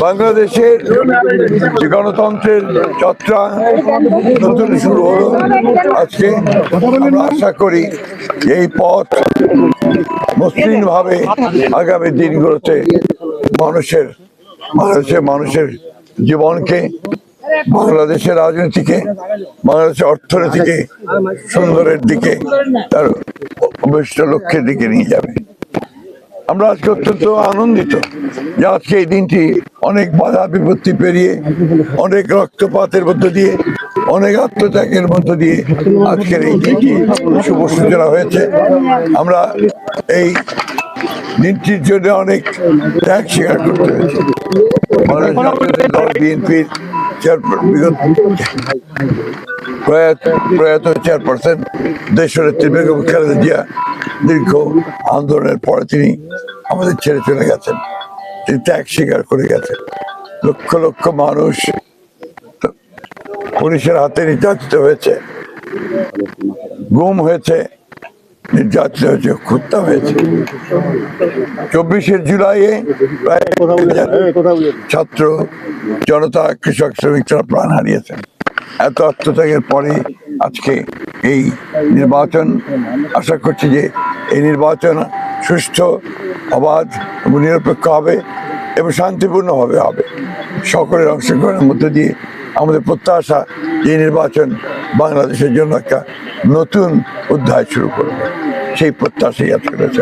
বাংলাদেশের যে গণতন্ত্রের যাত্রা নতুন শুরু হলো, আজকে আশা করি এই পথ মসৃণ ভাবে আগামী দিনগুলোতে মানুষের মানুষের মানুষের জীবনকে বাংলাদেশের রাজনীতিকে, বাংলাদেশের অর্থনীতিকে সুন্দরের দিকে, তার অভিষ্ট লক্ষ্যের দিকে নিয়ে যাবে। আমরা আজকে অত্যন্ত আনন্দিত যে আজকে এই দিনটি অনেক বাধা বিপত্তি পেরিয়ে, অনেক রক্তপাতের মধ্য দিয়ে, অনেক আত্মত্যাগের মধ্য দিয়ে আজকের এই দিনটি শুভ সূচনা হয়েছে। আমরা এই দিনটির জন্য অনেক ত্যাগ স্বীকার করতে হয়েছে। বিএনপির প্রয়াত প্রয়াত চেয়ারপারসন দেশনেত্রী বেগম খালেদা জিয়া দীর্ঘ আন্দোলনের পরে তিনি আমাদের ছেড়ে চলে গেছেন। তিনি ত্যাগ স্বীকার করে গেছেন। লক্ষ লক্ষ মানুষ পুলিশের হাতে নির্যাতিত হয়েছে, গুম হয়েছে। নির্যাতিত হয়েছে হত্যা হয়েছে। চব্বিশে জুলাইয়ে প্রায় ছাত্র জনতা কৃষক শ্রমিক তারা প্রাণ হারিয়েছেন। এত আত্মত্যাগের পরে আজকে এই নির্বাচন আশা করছি যে এই নির্বাচন সুষ্ঠ অবাধ এবং নিরপেক্ষ হবে এবং শান্তিপূর্ণভাবে হবে। সকলের অংশগ্রহণের মধ্যে দিয়ে আমাদের প্রত্যাশা এই নির্বাচন বাংলাদেশের জন্য একটা নতুন অধ্যায় শুরু করবে। সেই প্রত্যাশাই আজকে রয়েছে।